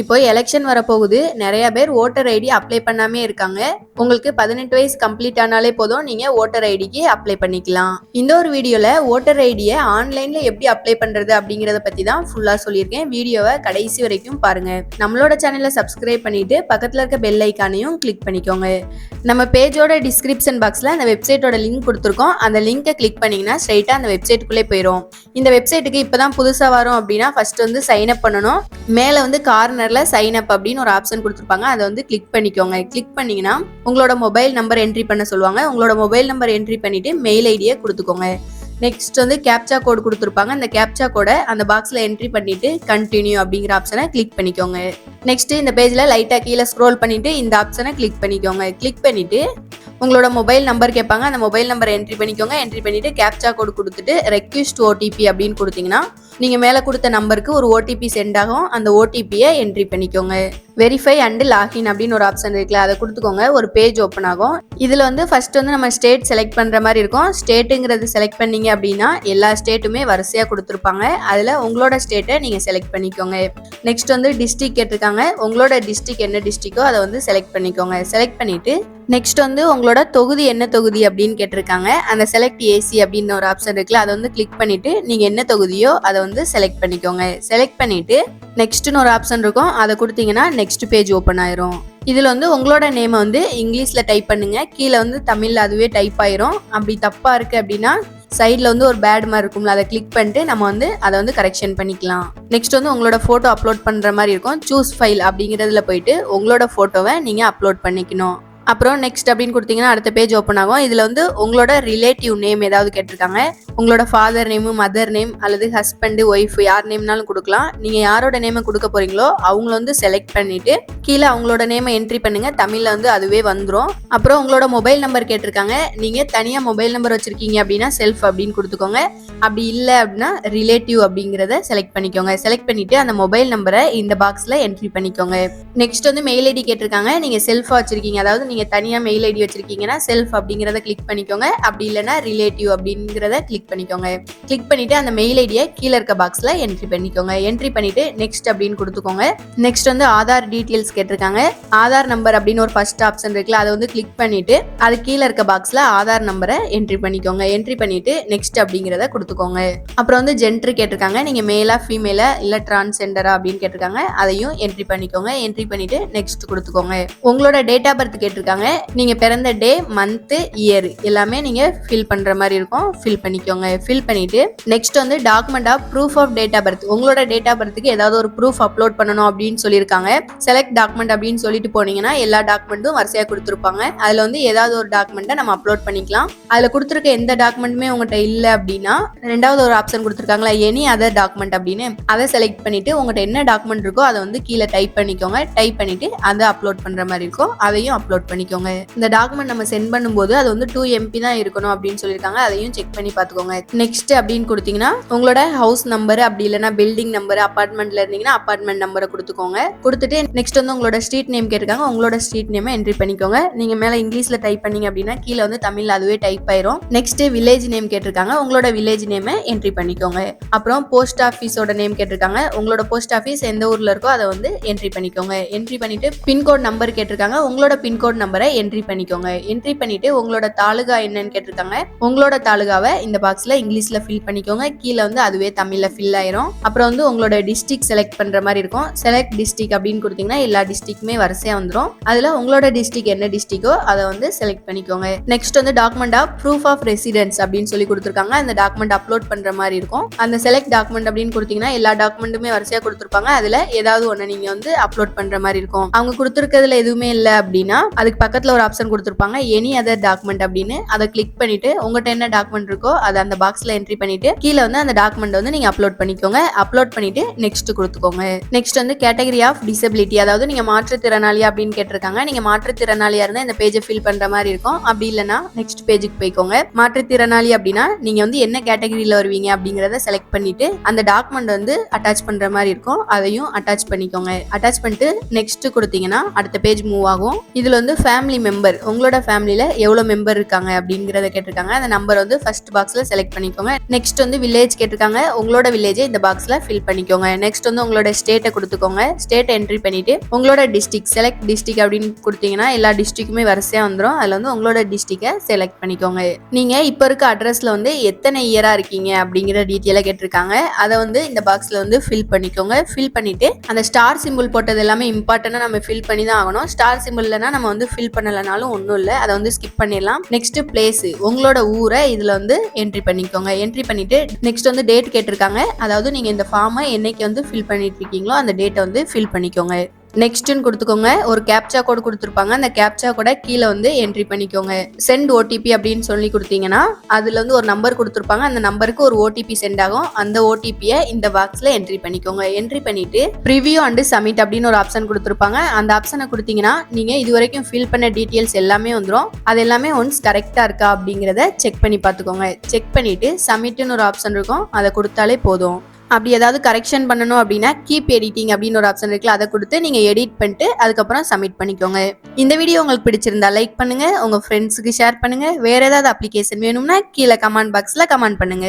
இப்போ எலெக்ஷன் வரப்போகுது. நிறைய பேர் ஓட்டர் ஐடி அப்ளை பண்ணாமே இருக்காங்க. உங்களுக்கு பதினெட்டு வயசு கம்ப்ளீட் ஆனாலே போதும். நீங்க ஓட்டர் ஐடிக்கு அப்ளை பண்ணிக்கலாம். இந்த ஒரு வீடியோல ஓட்டர் ஐடியை ஆன்லைன்ல எப்படி அப்ளை பண்றது அப்படிங்கறத பத்தி தான் ஃபுல்லா சொல்லியிருக்கேன். வீடியோவை கடைசி வரைக்கும் பாருங்க. நம்மளோட சேனலை சப்ஸ்கிரைப் பண்ணிட்டு பக்கத்துல இருக்க பெல் ஐக்கானையும் கிளிக் பண்ணிக்கோங்க. நம்ம பேஜோட டிஸ்கிரிப்ஷன் பாக்ஸ்ல அந்த வெப்சைட்டோட லிங்க் கொடுத்துருக்கோம். அந்த லிங்கை கிளிக் பண்ணீங்கன்னா ஸ்ட்ரைட்டா அந்த வெப்சைட்டுக்குள்ளே போயிடும் இந்த வெப்சைட்டுக்கு இப்பதான் புதுசா வரும் அப்படின்னா ஃபர்ஸ்ட் வந்து சைன் அப் பண்ணணும். மேல வந்து கார்னர் கலரில் சைன் அப் அப்படின்னு ஒரு ஆப்ஷன் கொடுத்துருப்பாங்க. அதை வந்து கிளிக் பண்ணிக்கோங்க. கிளிக் பண்ணிங்கன்னா உங்களோட மொபைல் நம்பர் என்ட்ரி பண்ண சொல்லுவாங்க. உங்களோட மொபைல் நம்பர் என்ட்ரி பண்ணிவிட்டு மெயில் ஐடியை கொடுத்துக்கோங்க. நெக்ஸ்ட் வந்து கேப்சா கோட் கொடுத்துருப்பாங்க. அந்த கேப்சா கோடை அந்த பாக்ஸில் என்ட்ரி பண்ணிட்டு கண்டினியூ அப்படிங்கிற ஆப்ஷனை கிளிக் பண்ணிக்கோங்க. நெக்ஸ்ட் இந்த பேஜில் லைட்டாக கீழே ஸ்க்ரோல் பண்ணிட்டு இந்த ஆப்ஷனை கிளிக் பண்ணிக்கோங்க. கிளிக் பண்ணிட்டு உங்களோட மொபைல் நம்பர் கேட்பாங்க. அந்த மொபைல் நம்பர் என்ட்ரி பண்ணிக்கோங்க. என்ட்ரி பண்ணிட்டு கேப்சா கோட் கொடுத்துட்டு ரெக்வஸ்ட் ஓடிபி அப்படின்னு கொடுத்தீங்கன்னா நீங்கள் மேலே கொடுத்த நம்பருக்கு ஒரு ஓடிபி சென்ட் ஆகும். அந்த ஓடிபியை என்ட்ரி பண்ணிக்கோங்க. வெரிஃபை அண்டு லாகின் அப்படின்னு ஒரு ஆப்ஷன் இருக்குல்ல அதை கொடுத்துக்கோங்க. ஒரு பேஜ் ஓப்பன் ஆகும். இதில் வந்து ஃபர்ஸ்ட் வந்து நம்ம ஸ்டேட் செலக்ட் பண்ணுற மாதிரி இருக்கும். ஸ்டேட்டுங்கிறது செலக்ட் பண்ணீங்க அப்படின்னா எல்லா ஸ்டேட்டுமே வரிசையாக கொடுத்துருப்பாங்க. அதில் உங்களோட ஸ்டேட்டை நீங்கள் செலக்ட் பண்ணிக்கோங்க. நெக்ஸ்ட் வந்து டிஸ்ட்ரிக் கேட்டிருக்காங்க. உங்களோட டிஸ்ட்ரிக் என்ன டிஸ்ட்ரிக்கோ அதை வந்து செலக்ட் பண்ணிக்கோங்க. செலக்ட் பண்ணிட்டு நெக்ஸ்ட் வந்து உங்களோட தொகுதி என்ன தொகுதி அப்படின்னு கேட்டிருக்காங்க. அந்த செலக்ட் ஏசி அப்படின்னு ஒரு ஆப்ஷன் இருக்குல்ல அதை வந்து கிளிக் பண்ணிவிட்டு நீங்கள் என்ன தொகுதியோ அதை வந்து செலக்ட் பண்ணிக்கோங்க. செலக்ட் பண்ணிட்டு நெக்ஸ்ட்னு ஒரு ஆப்ஷன் இருக்கும். அதை கொடுத்தீங்கன்னா நெக்ஸ்ட் பேஜ் ஓப்பன் ஆயிரும். இதில் வந்து உங்களோட நேமை வந்து இங்கிலீஷில் டைப் பண்ணுங்க. கீழே வந்து தமிழில் அதுவே டைப் ஆயிரும். அப்படி தப்பாக இருக்குது அப்படின்னா சைடில் வந்து ஒரு பேட் மாதிரி இருக்கும்ல அதை கிளிக் பண்ணிட்டு நம்ம வந்து அதை வந்து கரெக்ஷன் பண்ணிக்கலாம். நெக்ஸ்ட் வந்து உங்களோட ஃபோட்டோ அப்லோட் பண்ணுற மாதிரி இருக்கும். சூஸ் ஃபைல் அப்படிங்கிறதுல போயிட்டு உங்களோட ஃபோட்டோவை நீங்கள் அப்லோட் பண்ணிக்கணும். அப்புறம் நெக்ஸ்ட் அப்படின்னு கொடுத்தீங்கன்னா அடுத்த பேஜ் ஓப்பன் ஆகும். இதில் வந்து உங்களோட ரிலேட்டிவ் நேம் ஏதாவது கேட்டிருக்காங்க. உங்களோட ஃபாதர் நேமு மதர் நேம் அல்லது ஹஸ்பண்டு ஒய்ஃப் யார் நேம்னாலும் கொடுக்கலாம். நீங்கள் யாரோட நேமை கொடுக்க போகிறீங்களோ அவங்கள வந்து செலக்ட் பண்ணிவிட்டு கீழே அவங்களோட நேமை என்ட்ரி பண்ணுங்கள் தமிழில் வந்து அதுவே வந்துடும் அப்புறம் உங்களோட மொபைல் நம்பர் கேட்டிருக்காங்க. நீங்கள் தனியாக மொபைல் நம்பர் வச்சுருக்கீங்க அப்படின்னா செல்ஃப் அப்படின்னு கொடுத்துக்கோங்க. அப்படி இல்லை அப்படின்னா ரிலேட்டிவ் அப்படிங்கிறத செலக்ட் பண்ணிக்கோங்க. செலக்ட் பண்ணிவிட்டு அந்த மொபைல் நம்பரை இந்த பாக்ஸில் என்ட்ரி பண்ணிக்கோங்க. நெக்ஸ்ட் வந்து மெயில் ஐடி கேட்டிருக்காங்க. நீங்கள் செல்ஃபாக வச்சுருக்கீங்க. அதாவது நீங்கள் தனியாக மெயில் ஐடி வச்சிருக்கீங்கன்னா செல்ஃப் அப்படிங்கிறத கிளிக் பண்ணிக்கோங்க. அப்படி இல்லைன்னா ரிலேட்டிவ் அப்படிங்கிறத கிளிக் பண்ணிக்கோங்க. கிளிக் பண்ணிட்டு அந்த மெயில் ஐடியை கீழே இருக்க பாக்ஸில் என்ட்ரி பண்ணிக்கோங்க. என்ட்ரி பண்ணிட்டு நெக்ஸ்ட் அப்படின்னு கொடுத்துக்கோங்க. நெக்ஸ்ட் வந்து ஆதார் டீட்டெயில்ஸ் கேட்டிருக்காங்க. ஆதார் நம்பர் அப்படின்னு ஒரு ஃபர்ஸ்ட் ஆப்ஷன் இருக்குல்ல அதை வந்து கிளிக் பண்ணிட்டு அது கீழே இருக்க பாக்ஸில் ஆதார் நம்பரை என்ட்ரி பண்ணிக்கோங்க. என்ட்ரி பண்ணிட்டு நெக்ஸ்ட் அப்படிங்கிறத கொடுத்துக்கோங்க. அப்புறம் வந்து ஜென்ட்ரு கேட்டிருக்காங்க. நீங்கள் மேலா ஃபீமேலா இல்லை டிரான்ஸ்ஜெண்டரா அப்படின்னு கேட்டிருக்காங்க. அதையும் என்ட்ரி பண்ணிக்கோங்க. என்ட்ரி பண்ணிவிட்டு நெக்ஸ்ட் கொடுத்துக்கோங்க. உங்களோட டேட் ஆஃப் பர்த் கேட்டிருக்காங்க. நீங்க பிறந்த டே மந்த்து இயர் எல்லாமே நீங்க ஃபில் பண்ணுற மாதிரி இருக்கும். ஃபில் பண்ணிக்கோங்க. ஃபில் பண்ணிவிட்டு நெக்ஸ்ட் வந்து document of proof of date of birth உங்களோட டேட் ஆஃப் பர்த்துக்கு ஏதாவது ஒரு ப்ரூஃப் அப்லோட் பண்ணணும் அப்படின்னு சொல்லியிருக்காங்க. செலக்ட் டாக்குமெண்ட் அப்படின்னு சொல்லிட்டு போனீங்கன்னா எல்லா டாக்குமெண்ட்டும் வரிசையாக கொடுத்துருப்பாங்க. அதில் வந்து ஏதாவது ஒரு டாக்குமெண்ட்டை நம்ம அப்லோட் பண்ணிக்கலாம். அதுல கொடுத்துருக்க எந்த டாக்குமெண்ட்டுமே உங்கள்கிட்ட இல்லை அப்படின்னா ரெண்டாவது ஒரு ஆப்ஷன் கொடுத்துருக்காங்களா எனி அதர் டாக்குமெண்ட் அப்படின்னு அதை செலக்ட் பண்ணிட்டு உங்கள்கிட்ட என்ன டாக்குமெண்ட் இருக்கோ அதை வந்து கீழே டைப் பண்ணிக்கோங்க. டைப் பண்ணிட்டு அதை அப்லோட் பண்ற மாதிரி இருக்கும். அதையும் அப்லோட் பண்ணிக்கோங்க. இந்த டாக்குமெண்ட் நம்ம சென்ட் பண்ணும்போது அது வந்து டூ எம்பி தான் இருக்கணும் அப்படின்னு சொல்லியிருக்காங்க. அதையும் செக் பண்ணி பார்த்துக்கோங்க. நெக்ஸ்ட் அப்படின்னு கொடுத்தீங்கன்னா உங்களோட ஹவுஸ் நம்பர் அப்படி இல்லைன்னா பில்டிங் நம்பர் அப்பார்ட்மெண்ட்ல இருந்தீங்கன்னா அப்பார்ட்மெண்ட் நம்பரை கொடுத்துக்கோங்க. கொடுத்துட்டு நெக்ஸ்ட் வந்து உங்களோட ஸ்ட்ரீட் நேம் கேட்டிருக்காங்க. உங்களோட ஸ்ட்ரீட் நேமை என்ட்ரி பண்ணிக்கோங்க. நீங்க மேல இங்கிலீஷ்ல டைப் பண்ணீங்க அப்படின்னா கீழே வந்து தமிழ்ல அதுவே டைப் ஆயிரும். நெக்ஸ்ட் வில்லேஜ் நேம் கேட்டிருக்காங்க. உங்களோட வில்லேஜ் நேமை என்ட்ரி பண்ணிக்கோங்க. அப்புறம் போஸ்ட் ஆஃபீஸோட நேம் கேட்டிருக்காங்க. உங்களோட போஸ்ட் ஆஃபீஸ் எந்த ஊர்ல இருக்கோ அதை வந்து என்ட்ரி பண்ணிக்கோங்க. என்ட்ரி பண்ணிட்டு பின்கோட் நம்பர் கேட்டிருக்காங்க. உங்களோட பின்கோட் நம்பரை என்ட்ரி பண்ணிக்கோங்க. என்ட்ரி பண்ணிட்டு உங்களோட தாலுகா என்னன்னு கேட்டிருக்காங்க. உங்களோட தாலுகாவை இந்த பாக்ஸ்ல இங்கிலீஷ்ல ஃபில் பண்ணிக்கோங்க. கீழே வந்து அதுவே தமிழ்ல ஃபில் ஆயிரும். அப்புறம் வந்து உங்களோட டிஸ்ட்ரிக் செலக்ட் பண்ற மாதிரி இருக்கும். செலக்ட் டிஸ்ட்ரிக் அப்படின்னு கொடுத்தீங்கன்னா எல்லா டிஸ்ட்ரிக்குமே வரிசையா வந்துடும் அதுல உங்களோட டிஸ்ட்ரிக் என்ன டிஸ்ட்ரிக்கோ அதை வந்து செலக்ட் பண்ணிக்கோங்க. நெக்ஸ்ட் வந்து document of proof of residence அப்படின்னு சொல்லி கொடுத்துருக்காங்க. அந்த டாக்குமெண்ட் அப்லோட் பண்ற மாதிரி இருக்கும். அந்த செலக்ட் டாக்குமெண்ட் அப்படின்னு கொடுத்தீங்கன்னா எல்லா டாக்குமெண்ட்டுமே வரிசையா கொடுத்துருப்பாங்க. அதுல ஏதாவது ஒன்று நீங்க வந்து அப்லோட் பண்ற மாதிரி இருக்கும். அவங்க கொடுத்துருக்கிறதுல எதுவுமே இல்லை அப்படின்னா அதுக்கு பக்கத்தில் ஒரு ஆப்ஷன் கொடுத்துருப்பாங்க எனி அதர் டாக்குமெண்ட் அப்படின்னு. அதை கிளிக் பண்ணிட்டு உங்கள்கிட்ட என்ன டாக்குமெண்ட் இருக்கோ அதை அந்த பாக்ஸில் என்ட்ரி பண்ணிட்டு கீழே வந்து அந்த டாக்குமெண்ட் வந்து நீங்கள் அப்லோட் பண்ணிக்கோங்க. அப்லோட் பண்ணிட்டு நெக்ஸ்ட் கொடுத்துக்கோங்க. நெக்ஸ்ட் வந்து கேட்டகரி ஆஃப் டிசபிலிட்டி அதாவது நீங்கள் மாற்றுத்திறனாளி அப்படின்னு கேட்டிருக்காங்க. நீங்கள் மாற்றுத்திறனாளியாக இருந்தால் இந்த பேஜை ஃபில் பண்ணுற மாதிரி இருக்கும். அப்படி இல்லைன்னா நெக்ஸ்ட் பேஜுக்கு போய்க்கோங்க. மாற்றுத்திறனாளி அப்படின்னா நீங்கள் வந்து என்ன கேட்டகரியில் வருவீங்க அப்படிங்கிறத செலக்ட் பண்ணிட்டு அந்த டாக்குமெண்ட் வந்து அட்டாச் பண்ணுற மாதிரி இருக்கும். அதையும் அட்டாச் பண்ணிக்கோங்க. அட்டாச் பண்ணிட்டு நெக்ஸ்ட் கொடுத்தீங்கன்னா அடுத்த பேஜ் மூவ் ஆகும். இதில் வந்து ஃபேமிலி மெம்பர் உங்களோட ஃபேமிலியில் எவ்வளோ மெம்பர் இருக்காங்க அப்படிங்கிறத கேட்டிருக்காங்க. அந்த நம்பர் வந்து ஃபர்ஸ்ட் பாக்ஸில் செலக்ட் பண்ணிக்கோங்க. நெக்ஸ்ட் வந்து வில்லேஜ் கேட்டிருக்காங்க. உங்களோட வில்லேஜை இந்த பாக்ஸில் ஃபில் பண்ணிக்கோங்க. நெக்ஸ்ட் வந்து உங்களோட ஸ்டேட்டை கொடுத்துக்கோங்க. ஸ்டேட்டை என்ட்ரி பண்ணிவிட்டு உங்களோட டிஸ்ட்ரிக் செலக்ட் டிஸ்ட்ரிக் அப்படின்னு கொடுத்தீங்கன்னா எல்லா டிஸ்ட்ரிக்குமே வரிசையாக வந்துடும் அதில் வந்து உங்களோட டிஸ்ட்ரிக்டை செலக்ட் பண்ணிக்கோங்க. நீங்கள் இப்போ இருக்க அட்ரஸில் வந்து எத்தனை இயராக இருக்கீங்க அப்படிங்கிற டீட்டெயிலாக கேட்டிருக்காங்க. அதை வந்து இந்த பாக்ஸில் வந்து ஃபில் பண்ணிக்கோங்க. ஃபில் பண்ணிவிட்டு அந்த ஸ்டார் சிம்பிள் போட்டது எல்லாமே இம்பார்ட்டண்ட்டாக நம்ம ஃபில் பண்ணி தான் ஆகணும் ஸ்டார் சிம்பிள்னா நம்ம வந்து ஃபில் பண்ணலைனாலும் ஒன்றும் இல்லை. அதை வந்து ஸ்கிப் பண்ணிடலாம். நெக்ஸ்ட் பிளேஸ் உங்களோட ஊரை இதில் வந்து என்ட்ரி பண்ணிக்கோங்க. என்ட்ரி பண்ணிட்டு நெக்ஸ்ட் வந்து டேட் கேட்டிருக்காங்க. அதாவது நீங்கள் இந்த ஃபார்மை என்னைக்கு வந்து ஃபில் பண்ணிட்டு இருக்கீங்களோ அந்த டேட்டை வந்து ஃபில் பண்ணிக்கோங்க. நெக்ஸ்ட்னு கொடுத்துக்கோங்க. ஒரு கேப்சா கோட் கொடுத்துருப்பாங்க. அந்த கேப்சா கூட கீழே வந்து என்ட்ரி பண்ணிக்கோங்க. சென்ட் ஓடிபி அப்படின்னு சொல்லி கொடுத்தீங்கன்னா அதில் வந்து ஒரு நம்பர் கொடுத்துருப்பாங்க. அந்த நம்பருக்கு ஒரு ஓடிபி சென்ட் ஆகும். அந்த ஓடிபியை இந்த பாக்ஸில் என்ட்ரி பண்ணிக்கோங்க. என்ட்ரி பண்ணிட்டு ப்ரிவியூ அண்டு சப்மிட் அப்படின்னு ஒரு ஆப்ஷன் கொடுத்துருப்பாங்க. அந்த ஆப்ஷனை கொடுத்தீங்கன்னா நீங்கள் இது வரைக்கும் ஃபில் பண்ண டீட்டெயில்ஸ் எல்லாமே வந்துடும் அது எல்லாமே ஒன்ஸ் கரெக்டாக இருக்கா அப்படிங்கிறத செக் பண்ணி பார்த்துக்கோங்க. செக் பண்ணிட்டு சப்மிட்னு ஒரு ஆப்ஷன் இருக்கும். அதை கொடுத்தாலே போதும். அப்படி ஏதாவது கரெக்ஷன் பண்ணணும் அப்படின்னா கீப் எடிட்டிங் அப்படின்னு ஒரு ஆப்ஷன் இருக்குல்ல அதை கொடுத்து நீங்கள் எடிட் பண்ணிட்டு அதுக்கப்புறம் சப்மிட் பண்ணிக்கோங்க. இந்த வீடியோ உங்களுக்கு பிடிச்சிருந்தா லைக் பண்ணுங்கள் உங்கள் ஃப்ரெண்ட்ஸுக்கு ஷேர் பண்ணுங்கள் வேறு ஏதாவது அப்ளிகேஷன் வேணும்னா கீழே கமெண்ட் பாக்ஸில் கமெண்ட் பண்ணுங்கள்